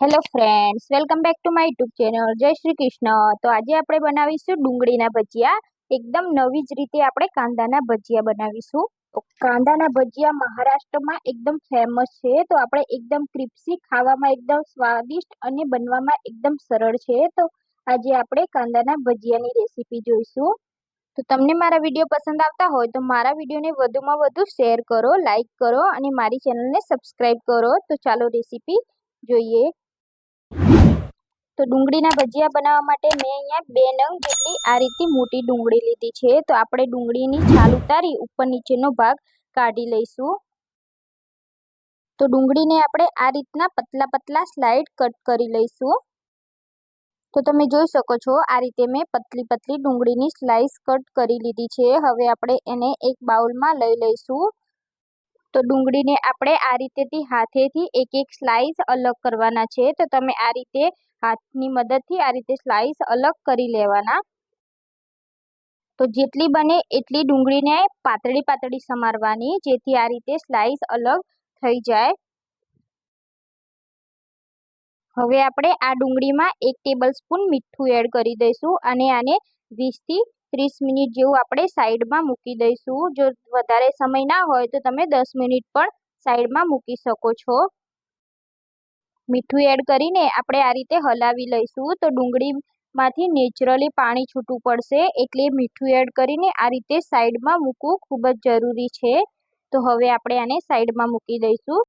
Hello friends welcome back to my YouTube channel જય શ્રી કૃષ્ણ તો આજે આપણે બનાવીશું ડુંગળીના ભજીયા. એકદમ નવી જ રીતે આપણે કાંદાના ભજીયા બનાવીશું. કાંદાના ભજીયા મહારાષ્ટ્રમાં એકદમ ફેમસ છે. તો આપણે એકદમ ક્રિપ્સી ખાવામાં એકદમ સ્વાદિષ્ટ અને બનવામાં એકદમ સરળ છે. તો આજે આપણે કાંદાના ભજીયાની રેસીપી જોઈશું. તો તમને મારા વીડિયો પસંદ આવતા હોય તો મારા વિડીયોને વધુમાં વધુ શેર કરો લાઇક કરો અને મારી ચેનલને સબસ્ક્રાઈબ કરો. તો ચાલો રેસીપી જોઈએ. તો ડુંગળીના ભજીયા બનાવવા માટે મેં અહીંયા બે નંગ જેટલી આ રીતે મોટી ડુંગળી લીધી છે. તો આપણે ડુંગળીની છાલ ઉતારી ઉપર નીચેનો ભાગ કાઢી લઈશું. તો ડુંગળીને આપણે આ રીતના પતલા પતલા સ્લાઇડ કટ કરી લઈશું. તો તમે જોઈ શકો છો આ રીતે મેં પતલી પતલી ડુંગળીની સ્લાઇસ કટ કરી લીધી છે. હવે આપણે એને એક બાઉલમાં લઈ લઈશું. તો ડુંગળીને આપણે આ રીતેથી હાથેથી એક એક સ્લાઇસ અલગ કરવાના છે. તો તમે આ રીતે હાથની મદદથી આ રીતે સ્લાઇસ અલગ કરી લેવાના. તો જેટલી બને એટલી ડુંગળીને પાતળી પાતળી સમારવાની, જેથી આ રીતે સ્લાઇસ અલગ થઈ જાય. હવે આપણે આ ડુંગળીમાં એક ટેબલ સ્પૂન મીઠું એડ કરી દઈશું અને આને વીસથી ત્રીસ મિનિટ જેવું આપણે સાઈડમાં મૂકી દઈશું. જો વધારે સમય ના હોય તો તમે દસ મિનિટ પણ સાઈડમાં મૂકી શકો છો. મીઠું એડ કરીને આપણે આ રીતે હલાવી લઈશું. તો ડુંગળીમાંથી નેચરલી પાણી છૂટું પડશે. એટલે મીઠું એડ કરીને આ રીતે સાઈડમાં મૂકવું ખૂબ જ જરૂરી છે. તો હવે આપણે આને સાઈડમાં મૂકી દઈશું.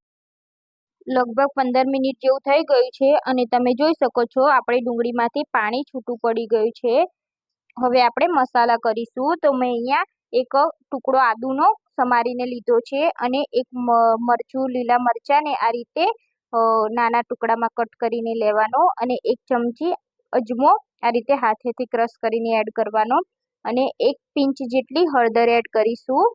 લગભગ પંદર મિનિટ જેવું થઈ ગયું છે અને તમે જોઈ શકો છો આપણી ડુંગળીમાંથી પાણી છૂટું પડી ગયું છે. હવે આપણે મસાલા કરીશું. તો મેં અહીંયા એક ટુકડો આદુનો સમારીને લીધો છે અને એક મરચું, લીલા મરચાંને આ રીતે નાના ટુકડામાં કટ કરીને લેવાનો અને એક ચમચી અજમો આ રીતે હાથેથી ક્રશ કરીને એડ કરવાનો અને એક પિંચ જેટલી હળદર એડ કરીશું.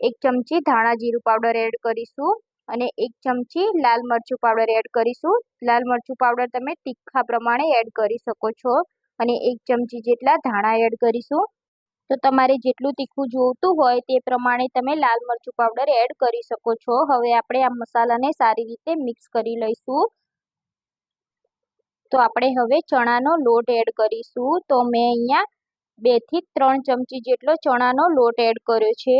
એક ચમચી ધાણા જીરું પાવડર એડ કરીશું અને એક ચમચી લાલ મરચું પાવડર એડ કરીશું. લાલ મરચું પાવડર તમે તીખા પ્રમાણે એડ કરી શકો છો. અને એક ચમચી જેટલા ધાણા એડ કરીશું. તો તમારે જેટલું તીખું જોઈતું હોય તે પ્રમાણે તમે લાલ મરચું પાવડર એડ કરી શકો છો. હવે આપણે આ મસાલાને સારી રીતે મિક્સ કરી લઈશું. તો આપણે હવે ચણાનો લોટ એડ કરીશું. તો મેં અહીંયા બેથી ત્રણ ચમચી જેટલો ચણાનો લોટ એડ કર્યો છે.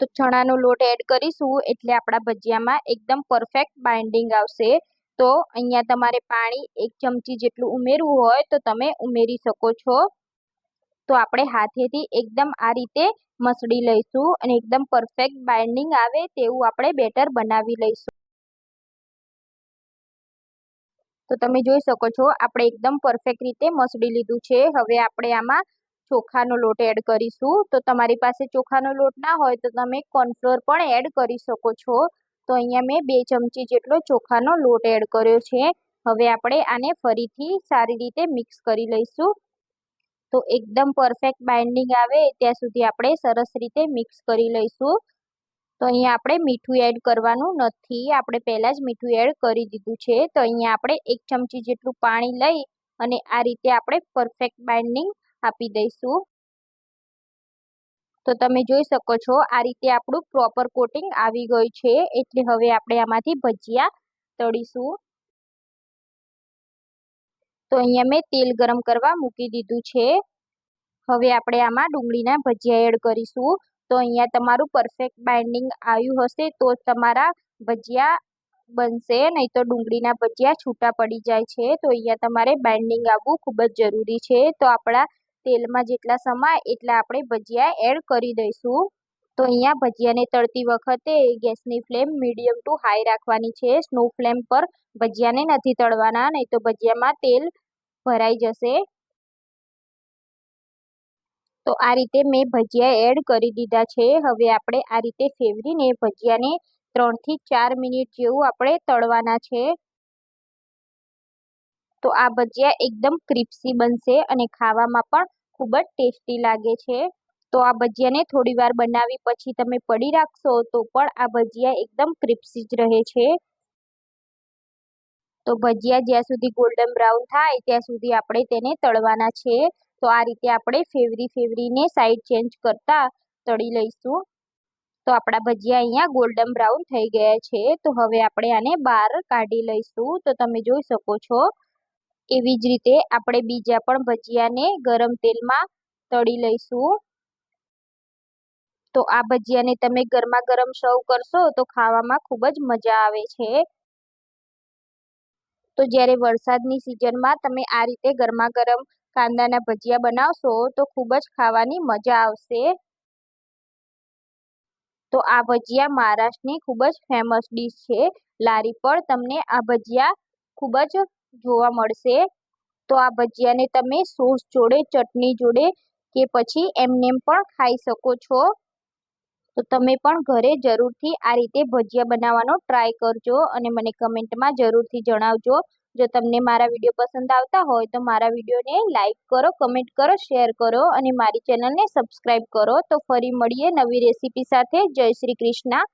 તો ચણાનો લોટ એડ કરીશું એટલે આપણા ભજીયામાં એકદમ પરફેક્ટ બાઇન્ડિંગ આવશે. તો અહીંયા તમારે પાણી એક ચમચી જેટલું ઉમેરવું હોય તો તમે ઉમેરી શકો છો. તો આપણે હાથેથી એકદમ આ રીતે મસળી લઈશું અને એકદમ પરફેક્ટ બાઇન્ડિંગ આવે તેવું આપણે બેટર બનાવી લઈશું. તો તમે જોઈ શકો છો આપણે એકદમ પરફેક્ટ રીતે મસળી લીધું છે. હવે આપણે આમાં ચોખાનો લોટ એડ કરીશું. તો તમારી પાસે ચોખાનો લોટ ના હોય તો તમે કોર્નફ્લોર પણ એડ કરી શકો છો. તો અહીંયા મેં બે ચમચી જેટલો ચોખાનો લોટ એડ કર્યો છે. હવે આપણે આને ફરીથી સારી રીતે મિક્સ કરી લઈશું. તો એકદમ પરફેક્ટ બાઇન્ડિંગ આવે ત્યાં સુધી આપણે સરસ રીતે મિક્સ કરી લઈશું. તો અહીંયા આપણે મીઠું એડ કરવાનું નથી. આપણે પહેલાં જ મીઠું એડ કરી દીધું છે. તો અહીંયા આપણે એક ચમચી જેટલું પાણી લઈ અને આ રીતે આપણે પરફેક્ટ બાઇન્ડિંગ આપી દઈશું. તો તમે જોઈ શકો છો, આ રીતે આપણું પ્રોપર કોટિંગ આવી ગયું છે. એટલે હવે આપણે આમાંથી ભજીયા તળીશું. તો અહીંયા મેં તેલ ગરમ કરવા મૂકી દીધું છે. હવે આપણે આમાં ડુંગળીના ભજીયા એડ કરીશું. તો અહીંયા તમારું પરફેક્ટ બાઇન્ડિંગ આવ્યું હશે તો તમારા ભજીયા બનશે, નહીં તો ડુંગળીના ભજીયા છૂટા પડી જાય છે. તો અહીંયા તમારે બાઇન્ડિંગ આવવું ખૂબ જ જરૂરી છે. તો આપણા તેલમાં જેટલા સમાય એટલા આપણે ભજીયા એડ કરી દઈશું. તો અહીંયા ભજીયાને તળતી વખતે ગેસની ફ્લેમ મીડિયમ ટુ હાઈ રાખવાની છે. સ્નો ફ્લેમ પર ભજીયાને નથી તળવાના, નહીં તો ભજીયામાં તેલ ભરાઈ જશે. તો આ રીતે મેં ભજીયા એડ કરી દીધા છે. હવે આપણે આ રીતે ફેવરીને ભજીયાને ત્રણથી ચાર મિનિટ જેવું આપણે તળવાના છે. તો આ ભજીયા એકદમ ક્રિપ્સી બનશે અને ખાવામાં પણ ખૂબ જ ટેસ્ટી લાગે છે. તો આ ભજીયાને થોડી વાર બનાવી પછી તમે પડી રાખશો તો પણ આ ભજીયા એકદમ ક્રિપ્સી જ રહે છે. તો ભજીયા જ્યાં સુધી ગોલ્ડન બ્રાઉન થાય ત્યાં સુધી આપણે તેને તળવાના છે. તો આ રીતે આપણે ફેવરી ફેવરીને સાઈડ ચેન્જ કરતા તળી લઈશું. તો આપણા ભજીયા અહીંયા ગોલ્ડન બ્રાઉન થઈ ગયા છે. તો હવે આપણે આને બહાર કાઢી લઈશું. તો તમે જોઈ શકો છો એવી જ રીતે આપણે બીજા પણ ભજીયાને ગરમ તેલમાં તળી લઈશું. તો આ ભજીયાને તમે ગરમા ગરમ સર્વ કરશો તો ખાવામાં ખૂબ જ મજા આવે છે. તો જ્યારે વરસાદની સિઝનમાં તમે આ રીતે ગરમા ગરમ કાંદાના ભજીયા બનાવશો તો ખૂબ જ ખાવાની મજા આવશે. તો આ ભજીયા મહારાષ્ટ્રની ખૂબ જ ફેમસ ડીશ છે. લારી પર તમને આ ભજીયા ખૂબ જ જોવા મળશે. તો આ ભજીયાને તમે સોસ જોડે, ચટણી જોડે કે પછી એમનેમ પણ ખાઈ શકો છો. તો તમે પણ ઘરે જરૂરથી આ રીતે ભજીયા બનાવવાનો ટ્રાય કરજો અને મને કમેન્ટમાં જરૂરથી જણાવજો. જો તમને મારા વીડિયો પસંદ આવતા હોય તો મારા વિડીયોને લાઇક કરો, કમેન્ટ કરો, શેર કરો અને મારી ચેનલને સબસ્ક્રાઈબ કરો. તો ફરી મળીએ નવી રેસીપી સાથે. જય શ્રી કૃષ્ણ.